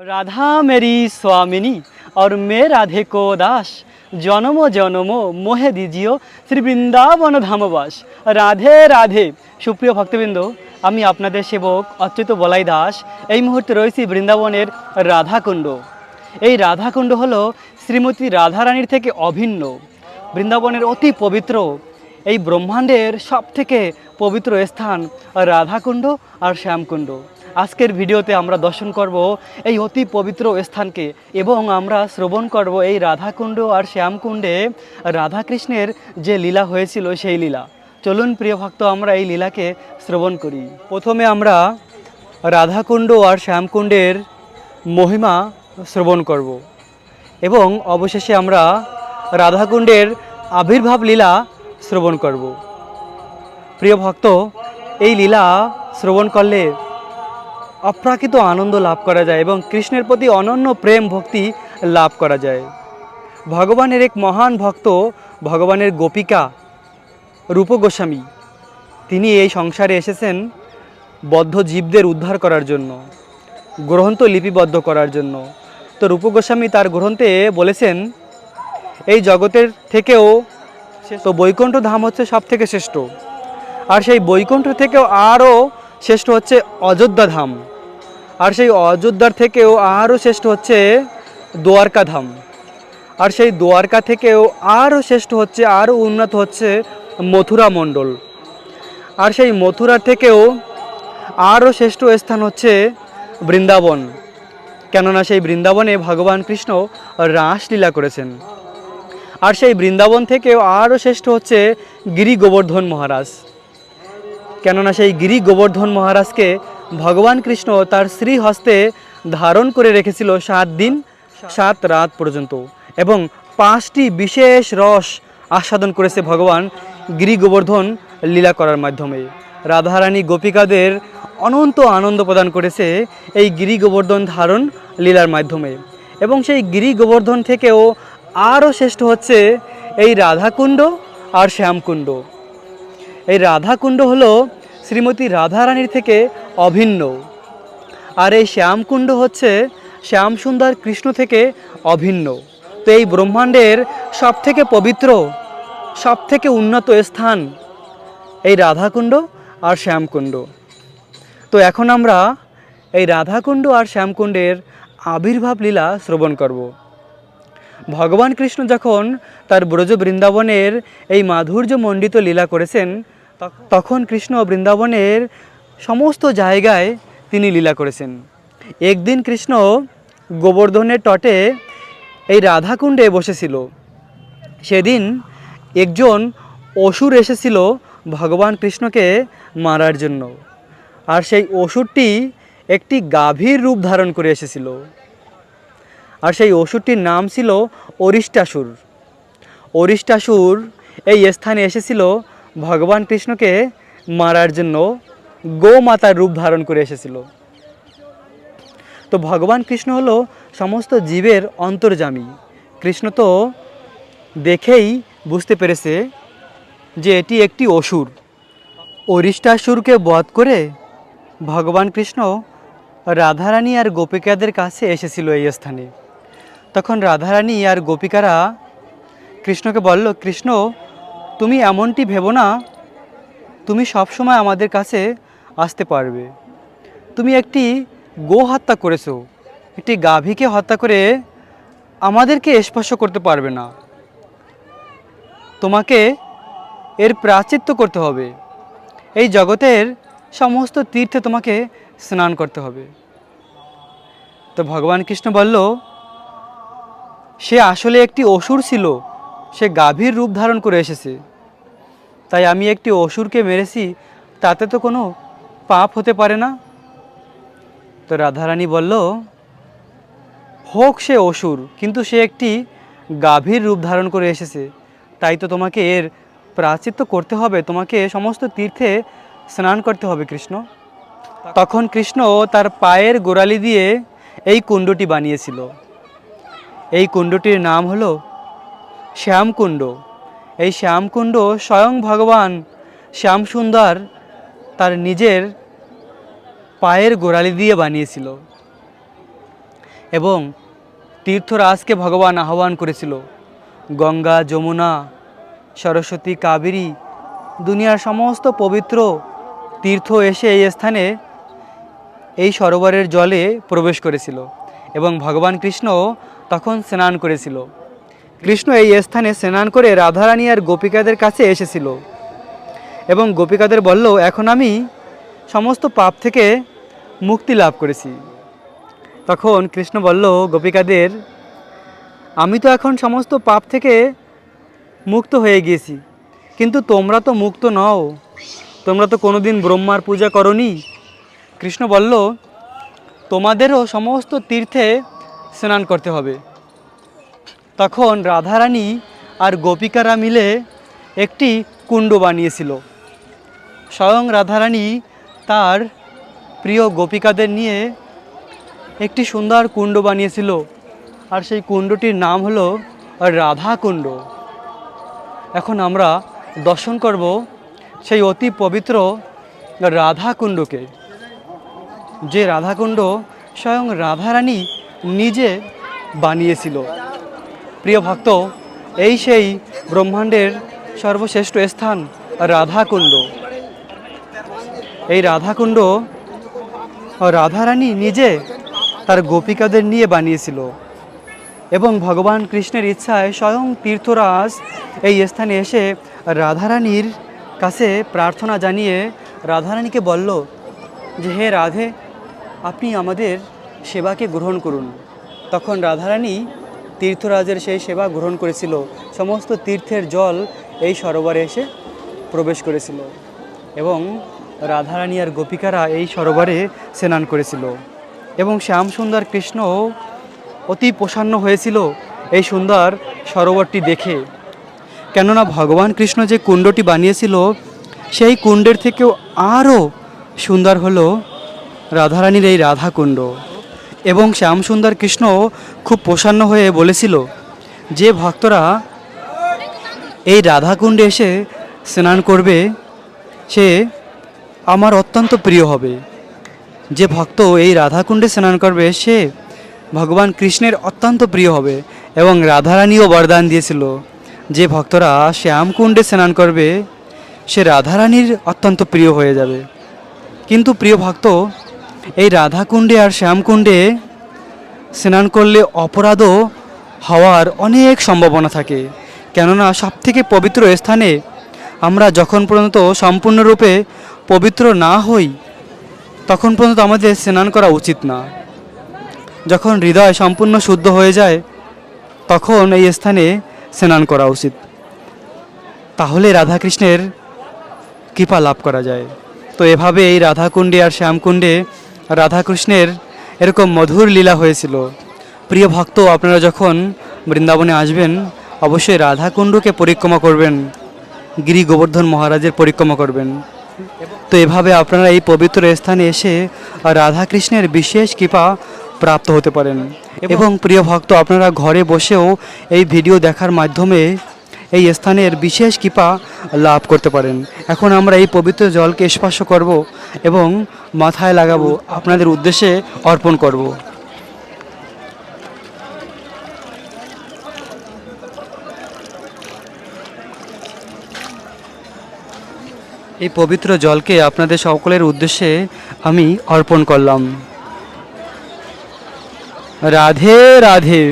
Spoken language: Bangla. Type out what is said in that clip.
राधा मेरी स्वामिनी और मैं राधे को दास জনম জনম মোহে দিজিও শ্রী বৃন্দাবন ধামবাস রাধে রাধে সুপ্রিয় ভক্তবৃন্দ আমি আপনাদের সেবক অচ্যুত বলাই দাস এই মুহূর্তে রয়েছি বৃন্দাবনের রাধাকুণ্ড এই রাধাকুণ্ড হলো শ্রীমতী রাধারানীর থেকে অভিন্ন বৃন্দাবনের অতি পবিত্র এই ব্রহ্মাণ্ডের সব থেকে পবিত্র স্থান রাধাকুণ্ড আর শ্যামকুণ্ড আজকের ভিডিওতে আমরা দর্শন করব এই অতি পবিত্র স্থানকে এবং আমরা শ্রবণ করব এই রাধাকুণ্ড আর শ্যামকুণ্ডে রাধাকৃষ্ণের যে লীলা হয়েছিল সেই লীলা। চলুন প্রিয় ভক্ত, আমরা এই লীলাকে শ্রবণ করি। প্রথমে আমরা রাধাকুণ্ড আর শ্যামকুণ্ডের মহিমা শ্রবণ করব এবং অবশেষে আমরা রাধাকুণ্ডের আবির্ভাব লীলা শ্রবণ করব। প্রিয় ভক্ত, এই লীলা শ্রবণ করলে অপ্রাকৃত আনন্দ লাভ করা যায় এবং কৃষ্ণের প্রতি অনন্য প্রেম ভক্তি লাভ করা যায়। ভগবানের এক মহান ভক্ত, ভগবানের গোপিকা রূপ গোস্বামী। তিনি এই সংসারে এসেছেন বদ্ধ জীবদের উদ্ধার করার জন্য, গ্রন্থ লিপিবদ্ধ করার জন্য। তো রূপ গোস্বামী তার গ্রন্থে বলেছেন, এই জগতের থেকেও তো বৈকুণ্ঠ ধাম হচ্ছে সব থেকে শ্রেষ্ঠ। আর সেই বৈকুণ্ঠ থেকেও আরও শ্রেষ্ঠ হচ্ছে অযোধ্যা ধাম। আর সেই অযোধ্যার থেকেও আরও শ্রেষ্ঠ হচ্ছে দ্বারকা ধাম। আর সেই দ্বারকা থেকেও আরও শ্রেষ্ঠ হচ্ছে, আরও উন্নত হচ্ছে মথুরা মণ্ডল। আর সেই মথুরা থেকেও আরও শ্রেষ্ঠ স্থান হচ্ছে বৃন্দাবন। কেননা সেই বৃন্দাবনে ভগবান কৃষ্ণ রাসলীলা করেছেন। আর সেই বৃন্দাবন থেকেও আরও শ্রেষ্ঠ হচ্ছে গিরি গোবর্ধন মহারাজ। কেননা সেই গিরি গোবর্ধন মহারাজকে ভগবান কৃষ্ণ তার শ্রী হস্তে ধারণ করে রেখেছিল সাত দিন, সাত রাত পর্যন্ত। এবং পাঁচটি বিশেষ রস আস্বাদন করেছে ভগবান গিরি গোবর্ধন লীলা করার মাধ্যমে। রাধারানী গোপিকাদের অনন্ত আনন্দ প্রদান করেছে এই গিরি গোবর্ধন ধারণ লীলার মাধ্যমে। এবং সেই গিরি গোবর্ধন থেকেও আরও শ্রেষ্ঠ হচ্ছে এই রাধাকুণ্ড আর শ্যামকুণ্ড। এই রাধাকুণ্ড হলো শ্রীমতী রাধারানীর থেকে অভিন্ন। আর এই শ্যামকুণ্ড হচ্ছে শ্যাম সুন্দর কৃষ্ণ থেকে অভিন্ন। তো এই ব্রহ্মাণ্ডের সব থেকে পবিত্র সব থেকে উন্নত স্থান এই রাধাকুণ্ড আর শ্যামকুণ্ড। তো এখন আমরা এই রাধাকুণ্ড আর শ্যামকুণ্ডের আবির্ভাব লীলা শ্রবণ করব। ভগবান কৃষ্ণ যখন তার ব্রজ বৃন্দাবনের এই মাধুর্য মণ্ডিত লীলা করেছেন তখন কৃষ্ণ বৃন্দাবনের সমস্ত জায়গায় তিনি লীলা করেছেন। একদিন কৃষ্ণ গোবর্ধনের তটে এই রাধাকুণ্ডে বসেছিল। সেদিন একজন অসুর এসেছিল ভগবান কৃষ্ণকে মারার জন্য। আর সেই অসুরটি একটি গাভীর রূপ ধারণ করে এসেছিল। আর সেই অসুরটির নাম ছিল অরিষ্টাসুর। অরিষ্টাসুর এই স্থানে এসেছিল ভগবান কৃষ্ণকে মারার জন্য গোমাতার রূপ ধারণ করে এসেছিল। তো ভগবান কৃষ্ণ হলো সমস্ত জীবের অন্তর্জামী কৃষ্ণ তো দেখেই বুঝতে পেরেছে যে এটি একটি অসুর। অরিষ্টাসুরকে বধ করে ভগবান কৃষ্ণ রাধারানী আর গোপিকাদের কাছে এসেছিল এই স্থানে। তখন রাধারানী আর গোপিকারা কৃষ্ণকে বলল, কৃষ্ণ তুমি এমনটি ভেবো না, তুমি সবসময় আমাদের কাছে আসতে পারবে। তুমি একটি গো হত্যা করেছ, একটি গাভীকে হত্যা করে আমাদেরকে স্পর্শ করতে পারবে না। তোমাকে এর প্রাচিত্য করতে হবে। এই জগতের সমস্ত তীর্থে তোমাকে স্নান করতে হবে। তো ভগবান কৃষ্ণ বলল, সে আসলে একটি অসুর ছিল, সে গাভীর রূপ ধারণ করে এসেছে। তাই আমি একটি অসুরকে মেরেছি, তাতে তো কোনো পাপ হতে পারে না? তো রাধারানী বলল, হোক সে অসুর, কিন্তু সে একটি গাভীর রূপ ধারণ করে এসেছে। তাই তো তোমাকে এর প্রাচিত্য করতে হবে, তোমাকে সমস্ত তীর্থে স্নান করতে হবে, কৃষ্ণ। তখন কৃষ্ণ তার পায়ের গোড়ালি দিয়ে এই কুণ্ডটি বানিয়েছিল। এই কুণ্ডটির নাম হলো শ্যামকুণ্ড। এই শ্যামকুণ্ড স্বয়ং ভগবান। শ্যামসুন্দর তার নিজের পায়ের গোড়ালি দিয়ে বানিয়েছিল এবং তীর্থরাজকে ভগবান আহ্বান করেছিল। গঙ্গা, যমুনা, সরস্বতী, কাবেরী, দুনিয়ার সমস্ত পবিত্র তীর্থ এসে এই স্থানে এই সরোবরের জলে প্রবেশ করেছিল এবং ভগবান কৃষ্ণ তখন স্নান করেছিল। কৃষ্ণ এই স্থানে স্নান করে রাধারানী আর গোপিকাদের কাছে এসেছিল। এবং গোপিকাদের বলল, এখন আমি সমস্ত পাপ থেকে মুক্তি লাভ করেছি। তখন কৃষ্ণ বলল, গোপিকাদের, আমি তো এখন সমস্ত পাপ থেকে মুক্ত হয়ে গিয়েছি, কিন্তু তোমরা তো মুক্ত নও। তোমরা তো কোনোদিন ব্রহ্মার পূজা করনি। কৃষ্ণ বলল, তোমাদেরও সমস্ত তীর্থে স্নান করতে হবে। তখন রাধারানী আর গোপিকারা মিলে একটি কুণ্ড বানিয়েছিল। স্বয়ং রাধারানী তার প্রিয় গোপিকাদের নিয়ে একটি সুন্দর কুণ্ড বানিয়েছিল আর সেই কুণ্ডটির নাম হলো রাধা কুণ্ড এখন আমরা দর্শন করব সেই অতি পবিত্র রাধা কুণ্ডকে যে রাধাকুণ্ড স্বয়ং রাধারানী নিজে বানিয়েছিল। প্রিয় ভক্ত, এই সেই ব্রহ্মাণ্ডের সর্বশ্রেষ্ঠ স্থান, রাধাকুণ্ড। এই রাধাকুণ্ড রাধারানী নিজে তার গোপিকাদের নিয়ে বানিয়েছিল এবং ভগবান কৃষ্ণের ইচ্ছায় স্বয়ং তীর্থরাজ এই স্থানে এসে রাধারানীর কাছে প্রার্থনা জানিয়ে রাধারানীকে বলল, যে হে রাধে, আপনি আমাদের সেবাকে গ্রহণ করুন। তখন রাধারানী তীর্থরাজের সেই সেবা গ্রহণ করেছিল। সমস্ত তীর্থের জল এই সরোবরে এসে প্রবেশ করেছিল এবং রাধারানী আর গোপিকারা এই সরোবরে স্নান করেছিল। এবং শ্যাম সুন্দর কৃষ্ণ অতি প্রসন্ন হয়েছিল এই সুন্দর সরোবরটি দেখে। কেননা ভগবান কৃষ্ণ যে কুণ্ডটি বানিয়েছিল, সেই কুণ্ডের থেকেও আরও সুন্দর হলো রাধারানীর এই রাধা কুণ্ড এবং শ্যামসুন্দর কৃষ্ণ খুব প্রসন্ন হয়ে বলেছিল, যে ভক্তরা এই রাধাকুণ্ডে এসে স্নান করবে, সে আমার অত্যন্ত প্রিয় হবে। যে ভক্ত এই রাধাকুণ্ডে স্নান করবে, সে ভগবান কৃষ্ণের অত্যন্ত প্রিয় হবে এবং রাধারানীও বরদান দিয়েছিল। যে ভক্তরা শ্যামকুণ্ডে স্নান করবে, সে রাধারানীর অত্যন্ত প্রিয় হয়ে যাবে। কিন্তু প্রিয় ভক্ত এই রাধাকুণ্ডে আর শ্যামকুণ্ডে স্নান করলে অপরাধও হওয়ার অনেক সম্ভাবনা থাকে। কেননা সবথেকে পবিত্র স্থানে আমরা যখন পর্যন্ত সম্পূর্ণরূপে পবিত্র না হই, তখন পর্যন্ত আমাদের স্নান করা উচিত না। যখন হৃদয় সম্পূর্ণ শুদ্ধ হয়ে যায়, তখন এই স্থানে স্নান করা উচিত। তাহলে রাধাকৃষ্ণের কৃপা লাভ করা যায়। তো এভাবে এই রাধাকুণ্ডে আর শ্যামকুণ্ডে রাধাকৃষ্ণের এরকম মধুর লীলা হয়েছিল। প্রিয় ভক্ত আপনারা যখন বৃন্দাবনে আসবেন অবশ্যই রাধাকুণ্ডকে পরিক্রমা করবেন। গিরি গোবর্ধন মহারাজের পরিক্রমা করবেন। তো এভাবে আপনারা এই পবিত্র স্থানে এসে রাধাকৃষ্ণের বিশেষ কৃপা প্রাপ্ত হতে পারেন। এবং প্রিয় ভক্ত আপনারা ঘরে বসেও এই ভিডিও দেখার মাধ্যমে এই স্থানের বিশেষ কৃপা লাভ করতে পারেন। এখন আমরা এই পবিত্র জলকে স্পর্শ করব এবং মাথায় লাগাবো। আপনাদের উদ্দেশ্যে অর্পণ করব। এই পবিত্র জলকে আপনাদের সকলের উদ্দেশ্যে আমি অর্পণ করলাম। রাধে রাধে।